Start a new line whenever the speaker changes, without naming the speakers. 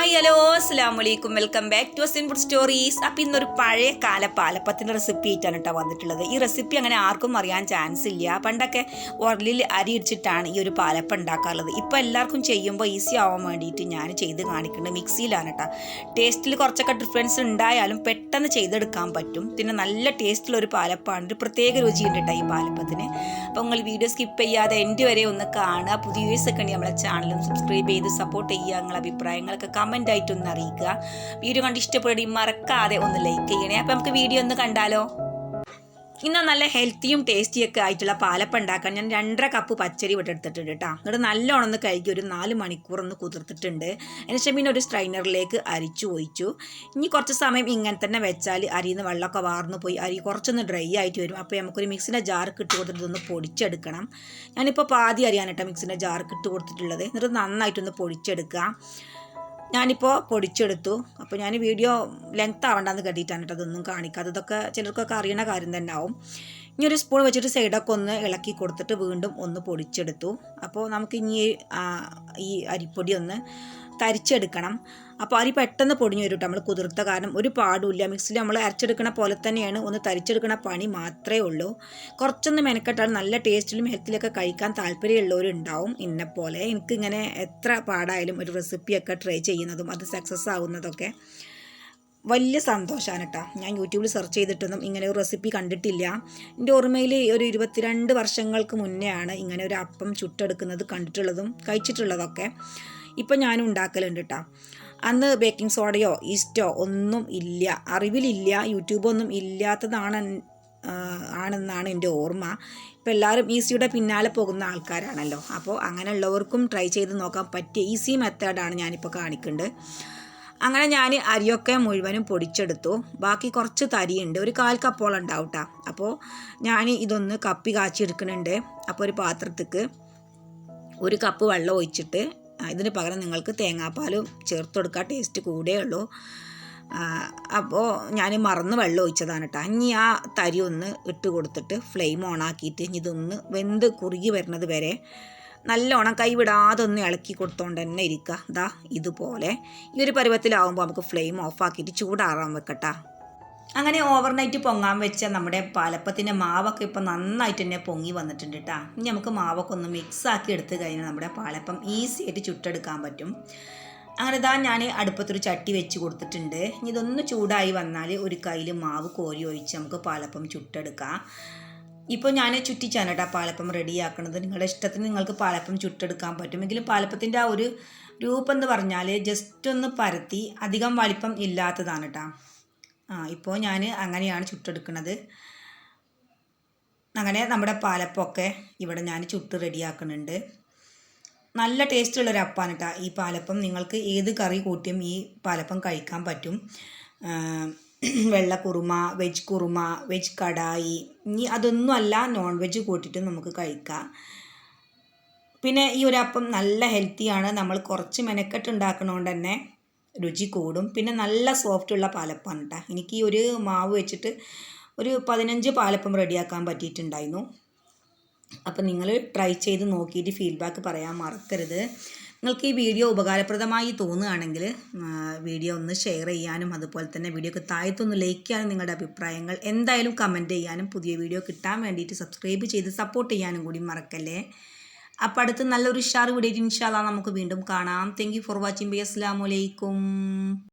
Hi hello അസ്സാം വലൈക്കും welcome back to simple stories അപ്പം ഇന്നൊരു പഴയ കാല പാലപ്പത്തിന്റെ റെസിപ്പി ആയിട്ടാണ് കേട്ടോ വന്നിട്ടുള്ളത്. ഈ റെസിപ്പി അങ്ങനെ ആർക്കും അറിയാൻ ചാൻസ് ഇല്ല. പണ്ടൊക്കെ ഉരലിൽ അരി ഇടിച്ചിട്ടാണ് ഈ ഒരു പാലപ്പം ഉണ്ടാക്കാറുള്ളത്. ഇപ്പം എല്ലാവർക്കും ചെയ്യുമ്പോൾ ഈസി ആവാൻ വേണ്ടിയിട്ട് ഞാൻ ചെയ്ത് കാണിക്കുന്നത് മിക്സിയിലാണ് കേട്ടോ ടേസ്റ്റിൽ കുറച്ചൊക്കെ ഡിഫറൻസ് ഉണ്ടായാലും പെട്ടെന്ന് ചെയ്തെടുക്കാൻ പറ്റും. പിന്നെ നല്ല ടേസ്റ്റിലൊരു പാലപ്പാണ്. ഒരു പ്രത്യേക രുചിയുണ്ട് കേട്ടോ ഈ പാലപ്പത്തിന്. അപ്പോൾ നിങ്ങൾ വീഡിയോ സ്കിപ്പ് ചെയ്യാതെ എന്റെ വരെ ഒന്ന് കാണുക. പുതിയ വ്യൂസ് ഒക്കെ ഉണ്ടെങ്കിൽ നമ്മളെ ചാനലും സബ്സ്ക്രൈബ് ചെയ്ത് സപ്പോർട്ട് ചെയ്യുക. നിങ്ങളുടെ അഭിപ്രായങ്ങളൊക്കെ കമന്റ് ആയിട്ടൊന്ന് അറിയിക്കുക. വീഡിയോ കണ്ട് ഇഷ്ടപ്പെടുകയും മറക്കാതെ ഒന്ന് ലൈക്ക് ചെയ്യണേ. അപ്പോൾ നമുക്ക് വീഡിയോ ഒന്ന് കണ്ടാലോ? ഇന്ന് നല്ല ഹെൽത്തിയും ടേസ്റ്റിയും ഒക്കെ ആയിട്ടുള്ള പാലപ്പം ഉണ്ടാക്കാൻ ഞാൻ രണ്ടര കപ്പ് പച്ചരി വിട്ടെടുത്തിട്ടുണ്ട് കേട്ടോ എന്നിട്ട് നല്ലോണം ഒന്ന് കഴുകി ഒരു നാല് മണിക്കൂർ ഒന്ന് കുതിർത്തിട്ടുണ്ട്. അതിനുശേഷം പിന്നെ ഒരു സ്ട്രൈനറിലേക്ക് അരിച്ചു ഒഴിച്ചു. ഇനി കുറച്ച് സമയം ഇങ്ങനെ തന്നെ വെച്ചാൽ അരിയിൽ നിന്ന് വെള്ളമൊക്കെ വാർന്നു പോയി. അരി കുറച്ചൊന്ന് ഡ്രൈ ആയിട്ട് വരും. അപ്പോൾ നമുക്കൊരു മിക്സിന്റെ ജാർക്ക് ഇട്ട് കൊടുത്തിട്ട് ഒന്ന് പൊടിച്ചെടുക്കണം. ഞാനിപ്പോൾ പാതി അരിയാണ് കേട്ടോ മിക്സിന്റെ ജാർക്ക് ഇട്ട് കൊടുത്തിട്ടുള്ളത്. എന്നിട്ട് നന്നായിട്ടൊന്ന് പൊടിച്ചെടുക്കുക. ഞാനിപ്പോൾ പൊടിച്ചെടുത്തു. അപ്പോൾ ഞാൻ വീഡിയോ ലെങ്ത് ആവണ്ടെന്ന് കരുതിയിട്ടാണ് കേട്ടോ അതൊന്നും കാണിക്കാതെ. ഇതൊക്കെ ചിലർക്കൊക്കെ അറിയണ കാര്യം തന്നെ ആവും. ഇനി ഒരു സ്പൂൺ വെച്ചിട്ട് സൈഡൊക്കെ ഒന്ന് ഇളക്കി കൊടുത്തിട്ട് വീണ്ടും ഒന്ന് പൊടിച്ചെടുത്തു. അപ്പോൾ നമുക്ക് ഇനി ഈ അരിപ്പൊടി ഒന്ന് തരിച്ചെടുക്കണം. അപ്പോൾ അരി പെട്ടെന്ന് പൊടിഞ്ഞു വരും നമ്മൾ കുതിർത്ത കാരണം ഒരു പാടുമില്ല. മിക്സിയിൽ നമ്മൾ അരച്ചെടുക്കണ പോലെ തന്നെയാണ് ഒന്ന് തരിച്ചെടുക്കണ പണി മാത്രമേ ഉള്ളൂ. കുറച്ചൊന്ന് മെനക്കെട്ടാൽ നല്ല ടേസ്റ്റിലും ഹെൽത്തിലൊക്കെ കഴിക്കാൻ താല്പര്യമുള്ളവരുണ്ടാവും ഇന്നെപ്പോലെ. പോലെ എനിക്കിങ്ങനെ എത്ര പാടായാലും ഒരു റെസിപ്പിയൊക്കെ ട്രൈ ചെയ്യുന്നതും അത് സക്സസ് ആവുന്നതൊക്കെ വലിയ സന്തോഷമാണ് കേട്ടോ. ഞാൻ യൂട്യൂബിൽ സെർച്ച് ചെയ്തിട്ടൊന്നും ഇങ്ങനെ ഒരു റെസിപ്പി കണ്ടിട്ടില്ല. എന്റെ ഓർമ്മയിൽ ഒരു ഇരുപത്തിരണ്ട് വർഷങ്ങൾക്ക് മുന്നേയാണ് ഇങ്ങനെ ഒരു അപ്പം ചുട്ടെടുക്കുന്നത് കണ്ടിട്ടുള്ളതും കഴിച്ചിട്ടുള്ളതൊക്കെ. ഇപ്പം ഞാനും ഉണ്ടാക്കലുണ്ട് കേട്ടോ അന്ന് ബേക്കിംഗ് സോഡയോ ഈസ്റ്റോ ഒന്നും ഇല്ല. അറിവിലില്ല യൂട്യൂബൊന്നും ഇല്ലാത്തതാണ് ആണെന്നാണ് എന്റെ ഓർമ്മ. ഇപ്പോൾ എല്ലാവരും ഈസിയുടെ പിന്നാലെ പോകുന്ന ആൾക്കാരാണല്ലോ. അപ്പോൾ അങ്ങനെയുള്ളവർക്കും ട്രൈ ചെയ്ത് നോക്കാൻ പറ്റിയ ഈസി മെത്തേഡാണ് ഞാനിപ്പോൾ കാണിക്കുന്നത് അങ്ങനെ ഞാൻ അരിയൊക്കെ മുഴുവനും പൊടിച്ചെടുത്തു. ബാക്കി കുറച്ച് തരിയുണ്ട്. ഒരു കാൽ കപ്പോളം ഉണ്ടാവും കേട്ടോ അപ്പോൾ ഞാൻ ഇതൊന്ന് കപ്പി കാച്ചി എടുക്കുന്നുണ്ട് അപ്പോൾ ഒരു പാത്രത്തേക്ക് ഒരു കപ്പ് വെള്ളം ഒഴിച്ചിട്ട് ഇതിന് പകരം നിങ്ങൾക്ക് തേങ്ങാപ്പാലും ചേർത്ത് കൊടുക്കുക ടേസ്റ്റ് കൂടേ ഉള്ളൂ. അപ്പോൾ ഞാൻ മറന്ന് വെള്ളം ഒഴിച്ചതാണ് കേട്ടോ ഇനി ആ തരി ഒന്ന് ഇട്ട് കൊടുത്തിട്ട് ഫ്ലെയിം ഓൺ ആക്കിയിട്ട് ഇനി ഇതൊന്ന് വെന്ത് കുറുകി വരുന്നത് വരെ നല്ലോണം കൈവിടാതെ ഒന്ന് ഇളക്കി കൊടുത്തോണ്ട് തന്നെ ഇരിക്കുക ദാ ഇതുപോലെ. ഈ ഒരു പരുവത്തിലാവുമ്പോൾ നമുക്ക് ഫ്ലെയിം ഓഫാക്കിയിട്ട് ചൂടാറാൻ വെക്കട്ടാ. അങ്ങനെ ഓവർനൈറ്റ് പൊങ്ങാൻ വെച്ച നമ്മുടെ പാലപ്പത്തിന്റെ മാവൊക്കെ ഇപ്പം നന്നായിട്ട് തന്നെ പൊങ്ങി വന്നിട്ടുണ്ട് കേട്ടോ ഇനി നമുക്ക് മാവൊക്കെ ഒന്ന് മിക്സ് ആക്കി എടുത്ത് കഴിഞ്ഞാൽ നമ്മുടെ പാലപ്പം ഈസി ആയിട്ട് ചുട്ടെടുക്കാൻ പറ്റും. അങ്ങനെ ഇതാ ഞാൻ അടുപ്പത്തൊരു ചട്ടി വെച്ച് കൊടുത്തിട്ടുണ്ട്. ഇനി ഇതൊന്ന് ചൂടായി വന്നാൽ ഒരു കയ്യിൽ മാവ് കോരി ഒഴിച്ച് നമുക്ക് പാലപ്പം ചുട്ടെടുക്കാം. ഇപ്പോൾ ഞാൻ ചുറ്റിച്ചാണ് കേട്ടോ പാലപ്പം റെഡിയാക്കണത് നിങ്ങളുടെ ഇഷ്ടത്തിന് നിങ്ങൾക്ക് പാലപ്പം ചുട്ടെടുക്കാൻ പറ്റും. എങ്കിലും പാലപ്പത്തിന്റെ ആ ഒരു രൂപം എന്ന് പറഞ്ഞാൽ ജസ്റ്റ് ഒന്ന് പരത്തി അധികം വലിപ്പം ഇല്ലാത്തതാണ് കേട്ടോ ആ ഇപ്പോൾ ഞാൻ അങ്ങനെയാണ് ചുട്ടെടുക്കുന്നത് അങ്ങനെ നമ്മുടെ പാലപ്പമൊക്കെ ഇവിടെ ഞാൻ ചുട്ട് റെഡിയാക്കുന്നുണ്ട് നല്ല ടേസ്റ്റുള്ള ഒരു അപ്പാണ് കേട്ടോ ഈ പാലപ്പം നിങ്ങൾക്ക് ഏത് കറി കൂട്ടിയും ഈ പാലപ്പം കഴിക്കാൻ പറ്റും. വെള്ള കുറുമ വെജ് കുറുമ വെജ് കടായി ഇനി അതൊന്നും അല്ല നോൺ വെജ് കൂട്ടിയിട്ടും നമുക്ക് കഴിക്കാം. പിന്നെ ഈ ഒരു അപ്പം നല്ല ഹെൽത്തിയാണ്. നമ്മൾ കുറച്ച് മെനക്കെട്ട് ഉണ്ടാക്കണോണ്ട് തന്നെ രുചി കൂടും. പിന്നെ നല്ല സോഫ്റ്റ് ഉള്ള പാലപ്പാണ് കേട്ടോ എനിക്ക് ഈ ഒരു മാവ് വെച്ചിട്ട് ഒരു പതിനഞ്ച് പാലപ്പം റെഡിയാക്കാൻ പറ്റിയിട്ടുണ്ടായിരുന്നു. അപ്പം നിങ്ങൾ ട്രൈ ചെയ്ത് നോക്കിയിട്ട് ഫീഡ്ബാക്ക് പറയാൻ മറക്കരുത്. നിങ്ങൾക്ക് ഈ വീഡിയോ ഉപകാരപ്രദമായി തോന്നുകയാണെങ്കിൽ വീഡിയോ ഒന്ന് ഷെയർ ചെയ്യാനും അതുപോലെ തന്നെ വീഡിയോക്ക് താഴത്തൊന്ന് ലൈക്ക് ചെയ്യാനും നിങ്ങളുടെ അഭിപ്രായങ്ങൾ എന്തായാലും കമന്റ് ചെയ്യാനും പുതിയ വീഡിയോ കിട്ടാൻ വേണ്ടിയിട്ട് സബ്സ്ക്രൈബ് ചെയ്ത് സപ്പോർട്ട് ചെയ്യാനും കൂടി മറക്കല്ലേ? അപ്പോൾ അടുത്ത് നല്ലൊരു ഉഷാർ വീഡിയോ ഇൻഷാല്ല നമുക്ക് വീണ്ടും കാണാം. താങ്ക് ഫോർ വാച്ചിങ് ബൈ അസ്സാം വലൈക്കും